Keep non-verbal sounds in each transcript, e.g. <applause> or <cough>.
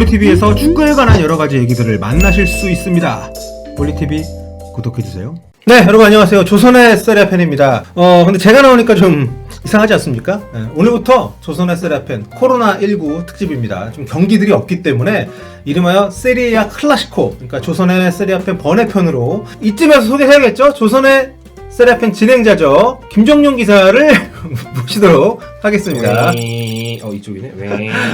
볼리TV에서 축구에 관한 여러 가지 얘기들을 만나실 수 있습니다. 볼리TV 구독해주세요. 네, 여러분 안녕하세요. 조선의 세리아 팬입니다. 어, 근데 제가 나오니까 좀 이상하지 않습니까? 네, 오늘부터 조선의 세리아 팬 코로나19 특집입니다. 좀 경기들이 없기 때문에 이름하여 세리아 클라시코, 그러니까 조선의 세리아 팬 번외편으로 이쯤에서 소개해야겠죠? 조선의 세리아 팬 진행자죠. 김정용 기사를 <laughs> 모시도록 하겠습니다. 왜... 어 이쪽이네. 왜...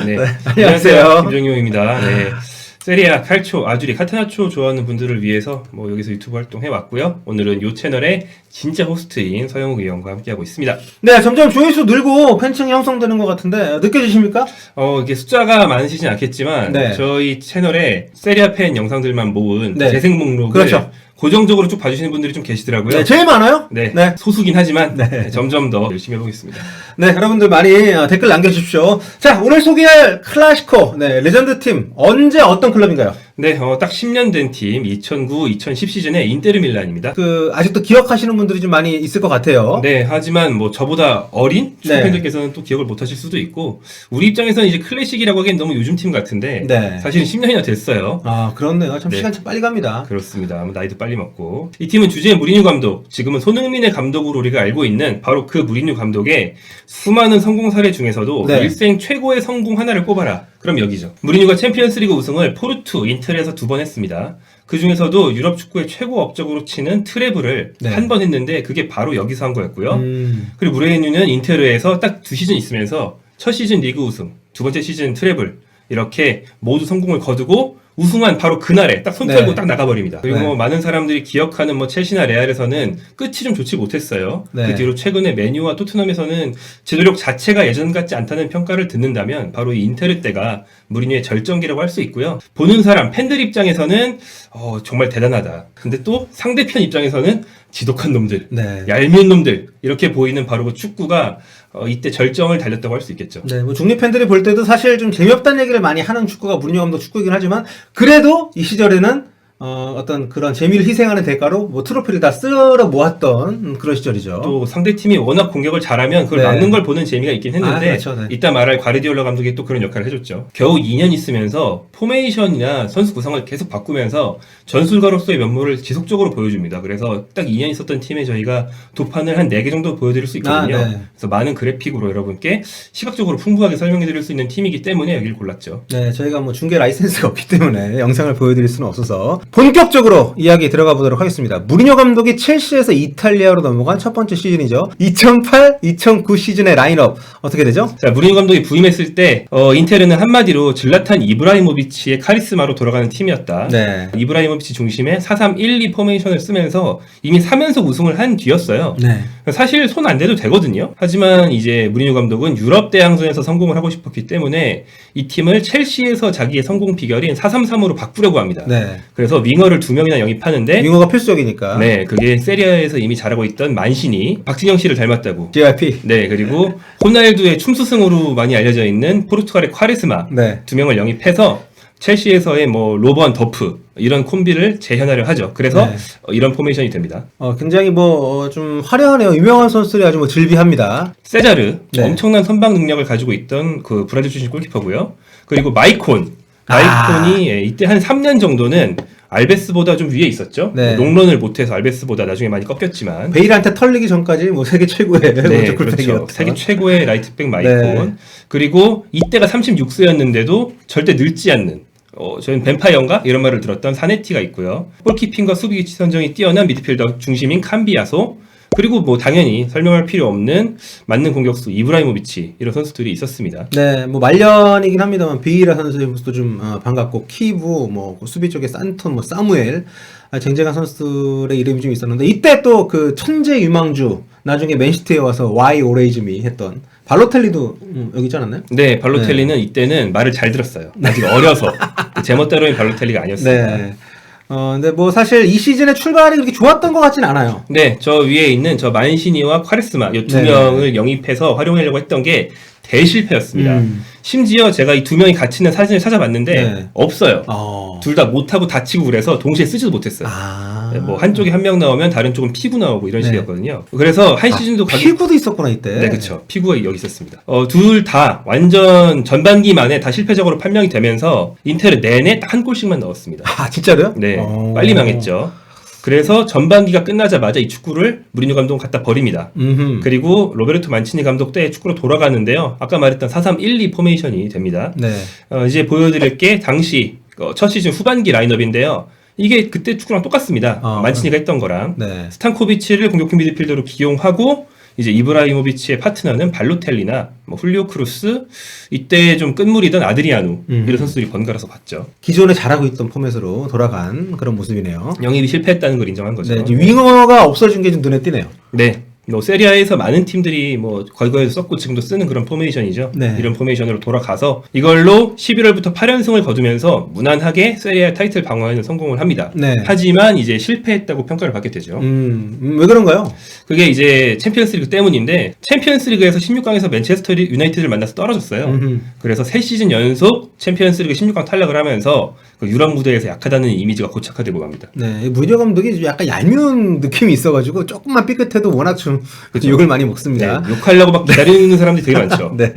네. 안녕하세요. 김정용입니다. 네. 세리아, 칼초, 아주리, 카타나초 좋아하는 분들을 위해서 뭐 여기서 유튜브 활동 해왔고요. 오늘은 이 채널의 진짜 호스트인 서영욱 의원과 함께하고 있습니다. 네, 점점 조회수 늘고 팬층이 형성되는 것 같은데 느껴지십니까? 어 이게 숫자가 많으시진 않겠지만 네. 저희 채널에 세리아 팬 영상들만 모은 네. 재생 목록을 그렇죠. 고정적으로 쭉 봐주시는 분들이 좀 계시더라고요. 네, 제일 많아요. 네, 네. 소수긴 하지만 네. 네, 점점 더 열심히 해보겠습니다. 네, 여러분들 많이 어, 댓글 남겨주십시오. 자, 오늘 소개할 클라시코, 네, 레전드 팀 언제 어떤 클럽인가요? 네, 어, 딱 10년 된 팀 2009-2010 시즌의 인테르 밀란입니다. 그 아직도 기억하시는 분들이 좀 많이 있을 것 같아요. 네, 하지만 뭐 저보다 어린 네. 팬들께서는 또 기억을 못 하실 수도 있고 우리 입장에서는 이제 클래식이라고 하기엔 너무 요즘 팀 같은데 네. 사실은 10년이나 됐어요. 아, 그렇네요. 참 네. 시간 참 빨리 갑니다. 그렇습니다. 뭐 나이도 빨리 먹고 이 팀은 주제 무리뉴 감독, 지금은 손흥민의 감독으로 우리가 알고 있는 바로 그 무리뉴 감독의 수많은 성공 사례 중에서도 네. 일생 최고의 성공 하나를 꼽아라. 그럼 여기죠. 무리뉴가 챔피언스리그 우승을 포르투, 인텔에서 두 번 했습니다. 그 중에서도 유럽 축구의 최고 업적으로 치는 트래블을 네. 한번 했는데 그게 바로 여기서 한 거였고요. 음, 그리고 무레이뉴는 인테르에서 딱 두 시즌 있으면서 첫 시즌 리그 우승, 두 번째 시즌 트래블 이렇게 모두 성공을 거두고 우승한 바로 그날에 딱 손 털고 네. 딱 나가버립니다. 그리고 네. 뭐 많은 사람들이 기억하는 뭐 첼시나 레알에서는 끝이 좀 좋지 못했어요. 네. 그 뒤로 최근에 메뉴와 토트넘에서는 제도력 자체가 예전 같지 않다는 평가를 듣는다면 바로 이 인테르 때가 무리뉴의 절정기라고 할 수 있고요. 보는 사람 팬들 입장에서는 어, 정말 대단하다. 근데 또 상대편 입장에서는 지독한 놈들, 네. 얄미운 놈들 이렇게 보이는 바로 그 축구가 어, 이때 절정을 달렸다고 할 수 있겠죠. 네, 뭐 중립 팬들이 볼 때도 사실 좀 재미없다는 얘기를 많이 하는 축구가 무리뉴 감독 축구이긴 하지만 그래도 이 시절에는 어, 어떤 그런 재미를 희생하는 대가로 뭐 트로피를 다 쓸어 모았던 음, 그런 시절이죠. 또 상대 팀이 워낙 공격을 잘하면 그걸 네. 막는 걸 보는 재미가 있긴 했는데 아, 그렇죠, 네. 이따 말할 과르디올라 감독이 또 그런 역할을 해줬죠. 겨우 2년 있으면서 포메이션이나 선수 구성을 계속 바꾸면서 전술가로서의 면모를 지속적으로 보여줍니다. 그래서 딱 2년 있었던 팀에 저희가 도판을 한 4개 정도 보여드릴 수 있거든요. 아, 네. 그래서 많은 그래픽으로 여러분께 시각적으로 풍부하게 설명해드릴 수 있는 팀이기 때문에 여기를 골랐죠. 네, 저희가 뭐 중계 라이센스가 없기 때문에 영상을 보여드릴 수는 없어서 본격적으로 이야기 들어가 보도록 하겠습니다. 무리뉴 감독이 첼시에서 이탈리아로 넘어간 첫 번째 시즌이죠. 2008-2009 시즌의 라인업 어떻게 되죠? 자, 무리뉴 감독이 부임했을 때 어, 인테르는 한마디로 질라탄 이브라이모비치의 카리스마로 돌아가는 팀이었다. 네. 이브라이모비치 중심의 4-3-1-2 포메이션을 쓰면서 이미 3연속 우승을 한 뒤였어요. 네. 사실 손 안 대도 되거든요. 하지만 이제 무리뉴 감독은 유럽 대항전에서 성공을 하고 싶었기 때문에 이 팀을 첼시에서 자기의 성공 비결인 4-3-3으로 바꾸려고 합니다. 네. 그래서 윙어를 두 명이나 영입하는데 윙어가 필수적이니까. 네, 그게 세리아에서 이미 잘하고 있던 만신이 박진영 씨를 닮았다고. JYP. 네, 그리고 호날두의 춤수승으로 많이 알려져 있는 포르투갈의 콰레스마 네. 두 명을 영입해서 첼시에서의 뭐 로번 더프 이런 콤비를 재현하려 하죠. 그래서 네. 어, 이런 포메이션이 됩니다. 어, 굉장히 뭐 좀 화려하네요. 유명한 선수들이 아주 뭐 즐비합니다. 세자르 네. 엄청난 선방 능력을 가지고 있던 그 브라질 출신 골키퍼고요. 그리고 마이콘 마이콘이 예, 이때 한 3년 정도는 알베스보다 좀 위에 있었죠. 네. 롱런을 못해서 알베스보다 나중에 많이 꺾였지만 베일한테 털리기 전까지 뭐 세계 최고의 네, <laughs> 그렇죠. 세계 최고의 라이트백 마이콘. 네. 그리고 이때가 36세였는데도 절대 늙지 않는 어, 저희는 뱀파이어인가? 이런 말을 들었던 사네티가 있고요. 골키핑과 수비 위치 선정이 뛰어난 미드필더 중심인 캄비아소. 그리고 뭐 당연히 설명할 필요 없는 맞는 공격수 이브라이모비치 이런 선수들이 있었습니다. 네, 뭐 말년이긴 합니다만 비이라 선수의 모습도 좀 어, 반갑고 키브, 뭐 수비 쪽에 산톤, 뭐 사무엘 아, 쟁쟁한 선수들의 이름이 좀 있었는데 이때 또 그 천재 유망주 나중에 맨시티에 와서 와이 오레이즈미 했던 발로텔리도 음, 여기 있지 않았나요? 네, 발로텔리는 이때는 말을 잘 들었어요. 아직 어려서 <laughs> 제멋대로인 발로텔리가 아니었습니다. 네. 어, 근데 뭐 사실 이 시즌의 출발이 그렇게 좋았던 것 같진 않아요. 네, 저 위에 있는 저 만시니와 카리스마 이 두 네. 명을 영입해서 활용하려고 했던 게 대실패였습니다. 음. 심지어 제가 이 두 명이 같이 있는 사진을 찾아봤는데 네. 없어요. 어. 둘 다 못하고 다치고 그래서 동시에 쓰지도 못했어요. 아. 네, 뭐 한쪽에 한 명 나오면 다른 쪽은 피구 나오고 이런 네. 식이었거든요. 그래서 한 시즌도 아, 가기- 피구도 있었구나 이때. 네, 그쵸. 피구가 여기 있었습니다. 어, 둘 다 완전 전반기 만에 다 실패적으로 판명이 되면서 인텔은 내내 딱 한 골씩만 넣었습니다. 아 진짜로요? 네, 어. 빨리 망했죠. 그래서 전반기가 끝나자마자 이 축구를 무리뉴 감독은 갖다 버립니다. 음흠. 그리고 로베르토 만치니 감독 때 축구로 돌아가는데요. 아까 말했던 4-3-1-2 포메이션이 됩니다. 네. 어, 이제 보여드릴 게 당시 어, 첫 시즌 후반기 라인업인데요. 이게 그때 축구랑 똑같습니다. 어, 만치니가 했던 거랑 네. 스탄코비치를 공격형 미드필더로 기용하고 이제 이브라이모비치의 파트너는 발로텔리나 뭐 훌리오 크루스 이때 좀 끝물이던 아드리아누 음. 이런 선수들이 번갈아서 갔죠. 기존에 잘하고 있던 포맷으로 돌아간 그런 모습이네요. 영입이 실패했다는 걸 인정한 거죠. 네, 이제 윙어가 없어진 게 좀 눈에 띄네요. 네. 뭐 세리아에서 많은 팀들이 뭐 과거에도 썼고 지금도 쓰는 그런 포메이션이죠. 네. 이런 포메이션으로 돌아가서 이걸로 11월부터 8연승을 거두면서 무난하게 세리아 타이틀 방어에는 성공을 합니다. 네. 하지만 이제 실패했다고 평가를 받게 되죠. 음, 음, 왜 그런가요? 그게 이제 챔피언스리그 때문인데 챔피언스리그에서 16강에서 맨체스터 유나이티드를 만나서 떨어졌어요. 음흠. 그래서 3시즌 연속 챔피언스리그 16강 탈락을 하면서 그 유럽 무대에서 약하다는 이미지가 고착화되고 갑니다. 네, 이 무리뉴 감독이 약간 얄미운 느낌이 있어가지고 조금만 삐끗해도 워낙 좀 그쵸. 욕을 많이 먹습니다. 네, 욕하려고 막 기다리는 사람들이 되게 많죠. <laughs> 네.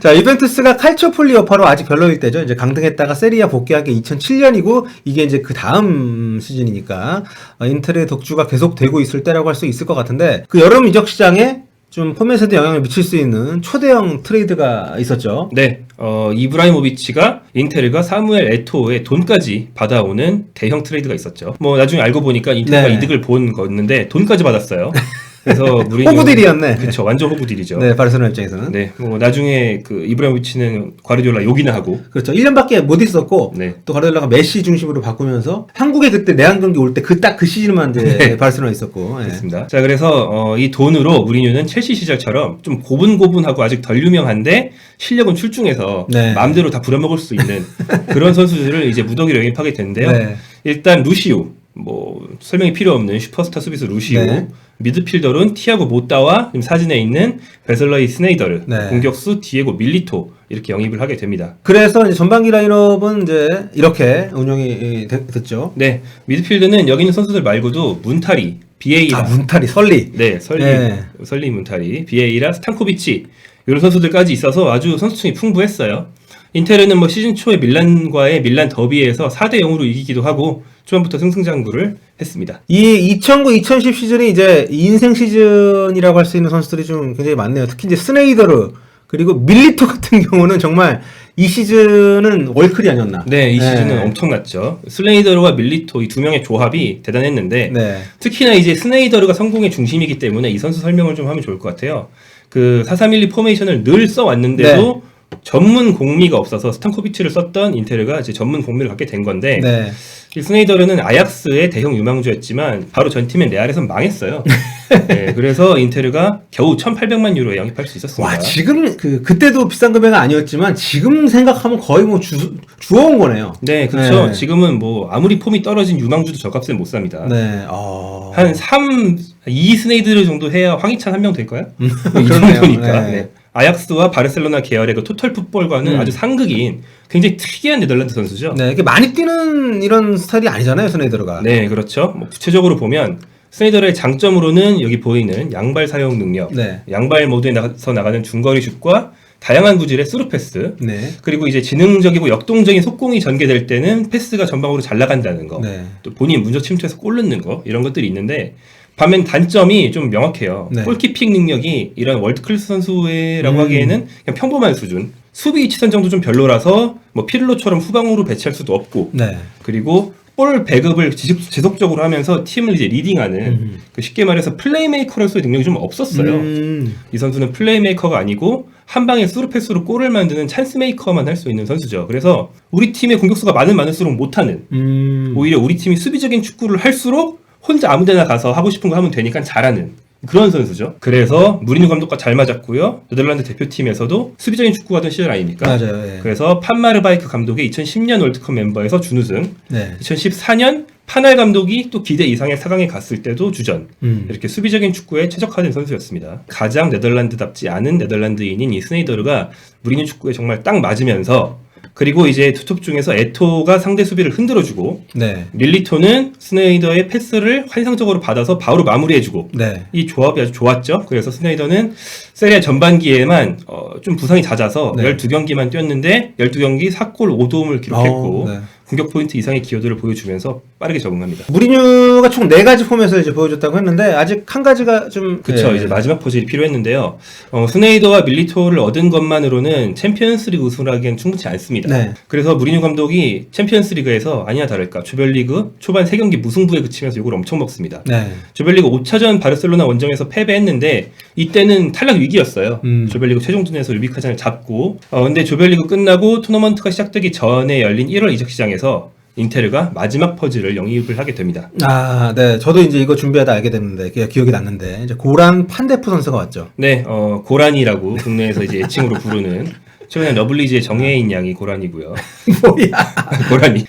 자, 이벤투스가 칼초폴리 여파로 아직 별로일 때죠. 이제 강등했다가 세리아 복귀한 게 2007년이고 이게 이제 그 다음 시즌이니까 어, 인텔의 독주가 계속되고 있을 때라고 할 수 있을 것 같은데 그 여름 이적 시장에 좀 포맷에도 영향을 미칠 수 있는 초대형 트레이드가 있었죠. 네, 어, 이브라이모비치가 인테르가 사무엘 에토의 돈까지 받아오는 대형 트레이드가 있었죠. 뭐 나중에 알고 보니까 인테르가 네. 이득을 본 거였는데 돈까지 받았어요. <laughs> 그래서 <laughs> 무리뉴 호구딜이었네. 그렇죠, 완전 호구딜이죠. 네, 바르셀로나 입장에서는. 네, 뭐 나중에 그 이브라이모비치는 과르디올라 욕이나 하고 그렇죠. 1년밖에 못 있었고 네. 또 가르델라가 메시 중심으로 바꾸면서 한국에 그때 내한 경기 올 때 그 딱 그 시즌만 이제 바르셀로나 있었고. 예. 그렇습니다. 자, 그래서 어, 이 돈으로 무리뉴는 첼시 시절처럼 좀 고분고분하고 아직 덜 유명한데 실력은 출중해서 네. 마음대로 다 부려먹을 수 있는 그런 선수들을 이제 무더기로 영입하게 된대요. 네. 일단 루시우, 뭐 설명이 필요 없는 슈퍼스타 수비수 루시우, 네. 미드필더는 티아고 모따와 지금 사진에 있는 베슬러이 스네이더르, 네. 공격수 디에고 밀리토 이렇게 영입을 하게 됩니다. 그래서 이제 전반기 라인업은 이제 이렇게 운영이 되- 됐죠. 네, 미드필드는 여기 있는 선수들 말고도 문타리, 비에이라, 아, 문탈이 설리. 네, 설리, 네. 설리 문타리, 비에이라, 스탄코비치 이런 선수들까지 있어서 아주 선수층이 풍부했어요. 인테르는 뭐 시즌 초에 밀란과의 밀란 더비에서 4대 0으로 이기기도 하고 초반부터 승승장구를 했습니다. 이 2009, 2010 시즌이 이제 인생 시즌이라고 할 수 있는 선수들이 좀 굉장히 많네요. 특히 이제 스네이더르 그리고 밀리토 같은 <laughs> 경우는 정말 이 시즌은 월클이 아니었나. 네, 이 시즌은 엄청났죠. 슬레이더르와 밀리토 이 두 명의 조합이 대단했는데 네. 특히나 이제 스네이더르가 성공의 중심이기 때문에 이 선수 설명을 좀 하면 좋을 것 같아요. 그 4312 포메이션을 늘 써왔는데도 전문 공미가 없어서 스탄코비치를 썼던 인테르가 이제 전문 공미를 갖게 된 건데 네. 이 스네이더르는 아약스의 대형 유망주였지만 바로 전 팀인 레알에선 망했어요. <laughs> 네, 그래서 인테르가 겨우 1,800만 유로에 영입할 수 있었습니다. 와, 지금 그 그때도 비싼 금액은 아니었지만 지금 생각하면 거의 뭐 주, 주워온 거네요. 네, 그렇죠. 네. 지금은 뭐 아무리 폼이 떨어진 유망주도 저값에 못 삽니다. 네. 어. 한 3, 2 스네이드를 정도 해야 황희찬 한 명 될까요? 뭐이 음, <laughs> 그러네요. 정도니까. 네. 네. 아약스와 바르셀로나 계열의 그 토탈 풋볼과는 음. 아주 상극인 굉장히 특이한 네덜란드 선수죠. 네, 이게 많이 뛰는 이런 스타일이 아니잖아요, 스네이더르가. 네, 그렇죠. 뭐 구체적으로 보면 스네이더의 장점으로는 여기 보이는 양발 사용 능력, 네. 양발 모드에서 나가는 중거리 슛과 다양한 구질의 스루 패스, 네. 그리고 이제 지능적이고 역동적인 속공이 전개될 때는 패스가 전방으로 잘 나간다는 거, 네. 또 본인 문적 침투해서 골 넣는 거 이런 것들이 있는데 반면 단점이 좀 명확해요. 네. 골키핑 능력이 이런 월드 클래스 선수라고 음. 하기에는 그냥 평범한 수준. 수비 위치 선정도 좀 별로라서 뭐 피를로처럼 후방으로 배치할 수도 없고 네. 그리고 볼 배급을 지속, 지속 적으로 하면서 팀을 이제 리딩하는 음. 그 쉽게 말해서 플레이메이커로서의 능력이 좀 없었어요. 음. 이 선수는 플레이메이커가 아니고 한 방에 스루 패스로 골을 만드는 찬스메이커만 할 수 있는 선수죠. 그래서 우리 팀의 공격수가 많은 많을수록 못하는 음. 오히려 우리 팀이 수비적인 축구를 할수록 혼자 아무데나 가서 하고 싶은 거 하면 되니까 잘하는 그런 선수죠. 그래서 무리뉴 감독과 잘 맞았고요. 네덜란드 대표팀에서도 수비적인 축구하던 시절 아닙니까? 맞아요. 예. 그래서 판마르바이크 감독의 2010년 월드컵 멤버에서 준우승, 네. 2014년 파날 감독이 또 기대 이상의 4강에 갔을 때도 주전. 음. 이렇게 수비적인 축구에 최적화된 선수였습니다. 가장 네덜란드답지 않은 네덜란드인인 이 스네이더르가 무리뉴 축구에 정말 딱 맞으면서 그리고 이제 투톱 중에서 에토가 상대 수비를 흔들어주고 네. 밀리토는 스네이더의 패스를 환상적으로 받아서 바로 마무리해주고 네. 이 조합이 아주 좋았죠. 그래서 스네이더는 세리아 전반기에만 어, 좀 부상이 잦아서 네. 12경기만 뛰었는데 12경기 4골 5도움을 기록했고 어, 네. 공격 포인트 이상의 기여도를 보여주면서 빠르게 적응합니다. 무리뉴가 총 네 가지 폼에서 이제 보여줬다고 했는데 아직 한 가지가 좀 그쵸 예. 이제 마지막 포질이 필요했는데요. 어, 스네이더와 밀리토를 얻은 것만으로는 챔피언스리그 우승을 하기엔 충분치 않습니다. 네. 그래서 무리뉴 감독이 챔피언스리그에서 아니나 다를까 조별리그 초반 3경기 무승부에 그치면서 욕을 엄청 먹습니다. 네. 조별리그 5차전 바르셀로나 원정에서 패배했는데 이때는 탈락 위기였어요. 음. 조별리그 최종전에서 루비카잔을 잡고 어 근데 조별리그 끝나고 토너먼트가 시작되기 전에 열린 1월 이적 시장에 서 인테르가 마지막 퍼즐을 영입을 하게 됩니다. 아, 네. 저도 이제 이거 준비하다 알게 됐는데 그게 기억이 났는데 이제 고란 판데프 선수가 왔죠. 네, 어 고란이라고 국내에서 이제 애칭으로 부르는 최근에 러블리즈의 정혜인 양이 고란이고요. <laughs> 뭐야? 고란이.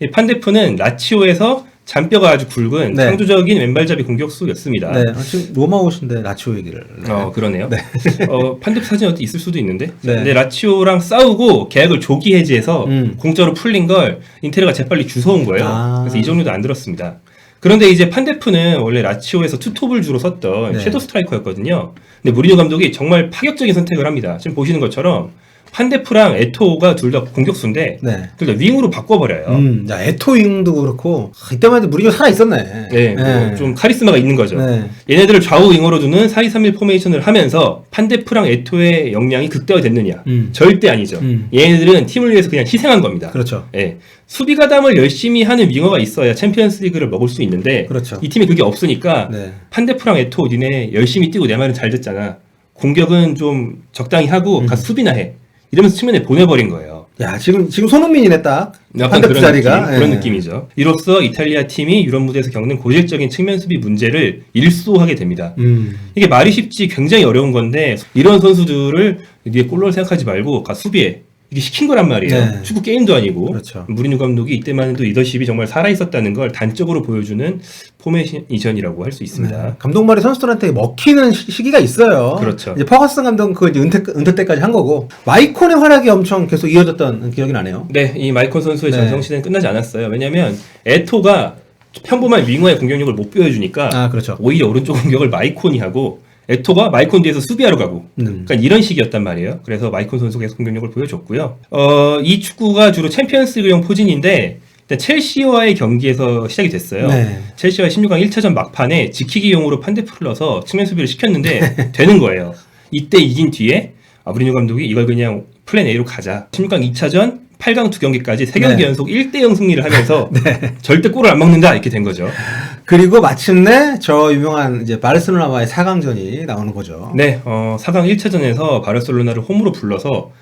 이 판데프는 라치오에서 잔뼈가 아주 굵은 네. 창조적인 왼발잡이 공격수였습니다. 네. 아, 지금 로마 옷인데 라치오 얘기를. 네. <laughs> 어 그러네요. 어 판데프 사진 어디 있을 수도 있는데. 네. 근데 라치오랑 싸우고 계약을 조기 해지해서 음. 공짜로 풀린 걸 인테르가 재빨리 주워온 거예요. 아. 그래서 이 정도도 안 들었습니다. 그런데 이제 판데프는 원래 라치오에서 투톱을 주로 섰던 네. 섀도우 스트라이커였거든요. 근데 무리뉴 감독이 정말 파격적인 선택을 합니다. 지금 보시는 것처럼 판데프랑 에토가 둘 다 공격수인데 네. 둘 다 윙으로 바꿔버려요. 음, 야, 에토잉도 그렇고 아, 이때만 해도 무리뉴 살아 있었네. 네, 뭐좀 카리스마가 있는 거죠. 네. 얘네들을 좌우 윙어로 두는 4-2-3-1 포메이션을 하면서 판데프랑 에토의 역량이 극대화됐느냐? 음. 절대 아니죠. 음. 얘네들은 팀을 위해서 그냥 희생한 겁니다. 그렇죠. 예. 수비 가담을 열심히 하는 윙어가 있어야 챔피언스 리그를 먹을 수 있는데 그렇죠. 이 팀이 그게 없으니까 네. 판데프랑 에토 니네 열심히 뛰고 내 말은 잘 듣잖아. 공격은 좀 적당히 하고 음. 가서 수비나 해. 이러면서 측면에 보내버린 거예요. 야, 지금 지금 손흥민이네 딱. 약간 그런 자리가. 느낌, 그런 예. 느낌이죠. 이로써 이탈리아 팀이 유럽 무대에서 겪는 고질적인 측면 수비 문제를 일소하게 됩니다. 음. 이게 말이 쉽지 굉장히 어려운 건데 이런 선수들을 니네 골로 생각하지 말고 가 수비에 이게 시킨 거란 말이에요. 네. 축구 게임도 아니고 그렇죠. 무리뉴 감독이 이때만 해도 리더십이 정말 살아 있었다는 걸 단적으로 보여주는 포메이션이라고 할 수 있습니다. 네. 감독 말이 선수들한테 먹히는 시- 시기가 있어요. 그렇죠. 이제 퍼거슨 감독은 이제 은퇴, 은퇴 때까지 한 거고 마이콘의 활약이 엄청 계속 이어졌던 기억이 나네요. 네, 이 마이콘 선수의 네. 전성 시대는 끝나지 않았어요. 왜냐하면 에토가 평범한 윙어의 공격력을 못 보여주니까 아, 그렇죠. 오히려 오른쪽 공격을 마이콘이 하고 에토가 마이콘 뒤에서 수비하러 가고 음. 그러니까 이런 식이었단 말이에요. 그래서 마이콘 선수가 계속 공격력을 보여줬고요. 어, 이 축구가 주로 챔피언스리그용 포진인데 일단 첼시와의 경기에서 시작이 됐어요. 네. 첼시와 16강 1차전 막판에 지키기용으로 판데프를 넣어서 측면 수비를 시켰는데 <laughs> 되는 거예요. 이때 이긴 뒤에 아브리뉴 감독이 이걸 그냥 플랜 A로 가자. 16강 2차전 8강 두 경기까지 세 경기 네. 연속 1대0 승리를 하면서 <laughs> 절대 골을 안 먹는다 이렇게 된 거죠. 그리고 마침내 저 유명한 이제 바르셀로나와의 4강전이 나오는 거죠. 네, 어, 4강 1차전에서 바르셀로나를 홈으로 불러서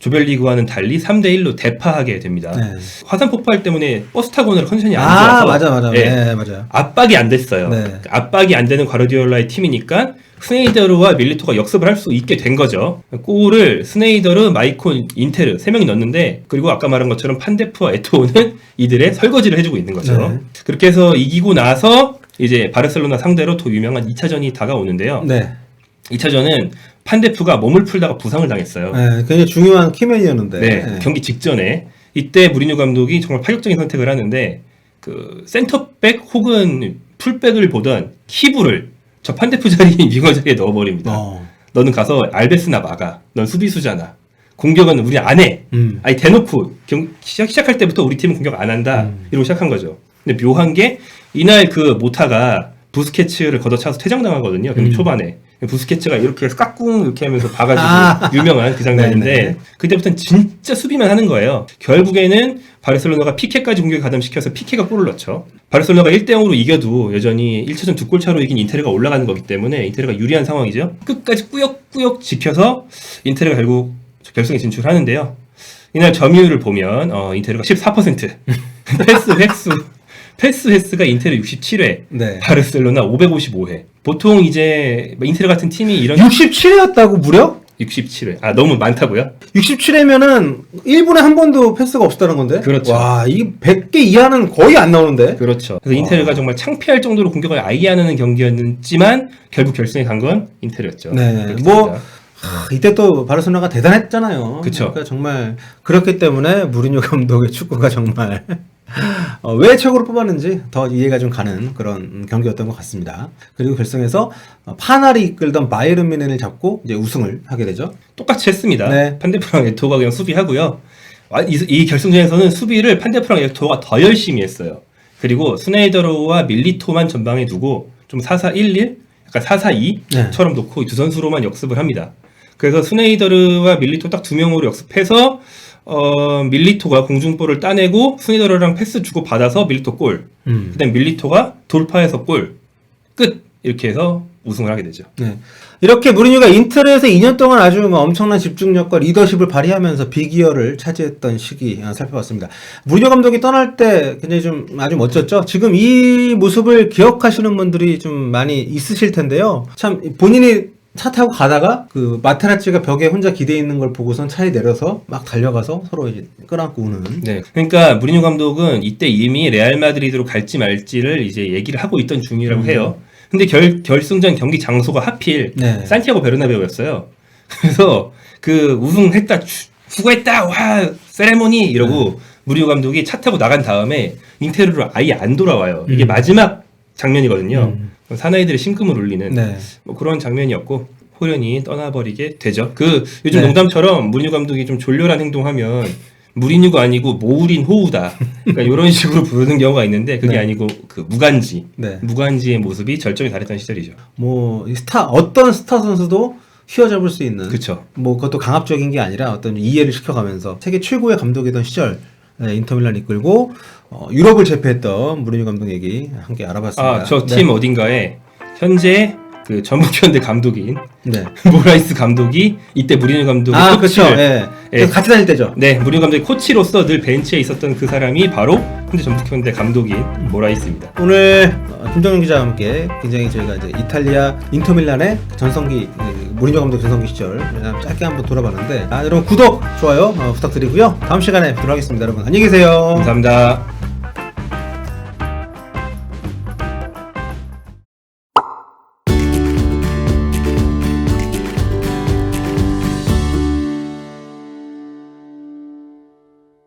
조별리그와는 달리 3대 1로 대파하게 됩니다. 네. 화산 폭발 때문에 버스 타고 오느라 컨디션이 안 아, 좋아서 맞아, 맞아. 예, 네, 맞아요. 압박이 안 됐어요. 네. 압박이 안 되는 과르디올라의 팀이니까 스네이더르와 밀리토가 역습을 할 수 있게 된 거죠. 골을 스네이더르, 마이콘, 인테르 세 명이 넣었는데 그리고 아까 말한 것처럼 판데프와 에토는 <laughs> 이들의 설거지를 해주고 있는 거죠. 네. 그렇게 해서 이기고 나서 이제 바르셀로나 상대로 더 유명한 2차전이 다가오는데요. 네. 2차전은 판데프가 몸을 풀다가 부상을 당했어요. 네, 굉장히 중요한 키맨이었는데. 네, 네. 경기 직전에 이때 무리뉴 감독이 정말 파격적인 선택을 하는데 그 센터백 혹은 풀백을 보던 키브를 저 판데프 자리인 윙어 자리에 넣어버립니다. 어. 너는 가서 알베스나 막아. 넌 수비수잖아. 공격은 우리 안 해. 음. 아니 대놓고 경, 시작, 시작할 때부터 우리 팀은 공격 안 한다. 음. 이러고 시작한 거죠. 근데 묘한 게 이날 그 모타가 부스케츠를 걷어차서 퇴장당하거든요. 경기 음. 초반에. 부스케츠가 이렇게 깍꿍 이렇게 하면서 봐가지고 아. <laughs> 유명한 그 장면인데 네네. 그때부터는 진짜 수비만 하는 거예요. 결국에는 바르셀로나가 피케까지 공격에 가담시켜서 피케가 골을 넣죠. 바르셀로나가 1대 0으로 이겨도 여전히 1차전 두 골 차로 이긴 인테르가 올라가는 거기 때문에 인테르가 유리한 상황이죠. 끝까지 꾸역꾸역 지켜서 인테르가 결국 결승에 진출하는데요. 이날 점유율을 보면 어, 인테르가 14% <laughs> 패스 획수 패스 횟수가 인텔 67회, 네. 바르셀로나 555회. 보통 이제 뭐 인텔 같은 팀이 이런 67회였다고 무려? 67회. 아 너무 많다고요? 67회면은 1분에 한 번도 패스가 없었다는 건데? 그렇죠. 와, 이 100개 이하는 거의 안 나오는데? 그렇죠. 그래서 인텔가 정말 창피할 정도로 공격을 아예 안 하는 경기였지만 결국 결승에 간 건 인텔이었죠. 네, 그렇게 뭐, 됩니다. 하, 이때 또 바르셀로나가 대단했잖아요. 그쵸. 그러니까 정말 그렇기 때문에 무리뉴 감독의 축구가 정말 <laughs> 어, 왜 최고로 뽑았는지 더 이해가 좀 가는 그런 경기였던 것 같습니다. 그리고 결승에서 어, 파날이 이끌던 바이에른 뮌헨을 잡고 이제 우승을 하게 되죠. 똑같이 했습니다. 네. 판데프랑 에토가 그냥 수비하고요. 아, 이, 이 결승전에서는 수비를 판데프랑 에토가 더 열심히 했어요. 그리고 스네이더로와 밀리토만 전방에 두고 좀 4-4-1-1, 약간 4-4-2처럼 놓고 이 두 선수로만 역습을 합니다. 그래서 스네이더르와 밀리토 딱 두 명으로 역습해서 어, 밀리토가 공중볼을 따내고 스네이더르랑 패스 주고 받아서 밀리토 골. 음. 그다음 밀리토가 돌파해서 골. 끝. 이렇게 해서 우승을 하게 되죠. 네. 이렇게 무리뉴가 인터넷에 2년 동안 아주 뭐 엄청난 집중력과 리더십을 발휘하면서 비기어를 차지했던 시기 아, 살펴봤습니다. 무리뉴 감독이 떠날 때 굉장히 좀 아주 멋졌죠. 지금 이 모습을 기억하시는 분들이 좀 많이 있으실 텐데요. 참 본인이 차 타고 가다가 그 마테라치가 벽에 혼자 기대 있는 걸 보고선 차에 내려서 막 달려가서 서로 이제 끌어안고 우는. 네. 그러니까 무리뉴 감독은 이때 이미 레알 마드리드로 갈지 말지를 이제 얘기를 하고 있던 중이라고 음. 해요. 근데 결, 결승전 경기 장소가 하필 네. 산티아고 베르나베우였어요. <laughs> 그래서 그 우승했다, 추- 수고했다, 와, 세레모니 이러고 네. 무리뉴 감독이 차 타고 나간 다음에 인테르로 아예 안 돌아와요. 이게 음. 마지막 장면이거든요. 음. 사나이들의 심금을 울리는 네. 뭐 그런 장면이었고 호련이 떠나버리게 되죠. 그 요즘 네. 농담처럼 무리뉴 감독이 좀 졸렬한 행동하면 무리뉴가 아니고 모우린 호우다. 그러니까 <laughs> 이런 식으로 부르는 경우가 있는데 그게 네. 아니고 그 무간지, 네. 무간지의 모습이 절정에 달했던 시절이죠. 뭐이 스타 어떤 스타 선수도 휘어잡을 수 있는 그쵸. 뭐 그것도 강압적인 게 아니라 어떤 이해를 시켜가면서 세계 최고의 감독이던 시절 네, 인터밀란 이끌고 어, 유럽을 제패했던 무리뉴 감독 얘기 함께 알아봤습니다. 아 저 팀 어딘가에 현재 그 전북현대 감독인 네. 네. <laughs> 모라이스 감독이 이때 무리뉴 감독의 아 그렇죠. 코치를 예. 예. 같이 다닐 때죠. 네 무리뉴 감독의 코치로서 늘 벤치에 있었던 그 사람이 바로 현재 전북현대 감독인 모라이스입니다. 오늘 어, 김정현 기자와 함께 굉장히 저희가 이제 이탈리아 인터밀란의 전성기 그 무리뉴 감독 전성기 시절 그냥 짧게 한번 돌아봤는데 아, 여러분 구독 좋아요 어, 부탁드리고요. 다음 시간에 뵙도록 하겠습니다. 여러분 안녕히 계세요. 감사합니다.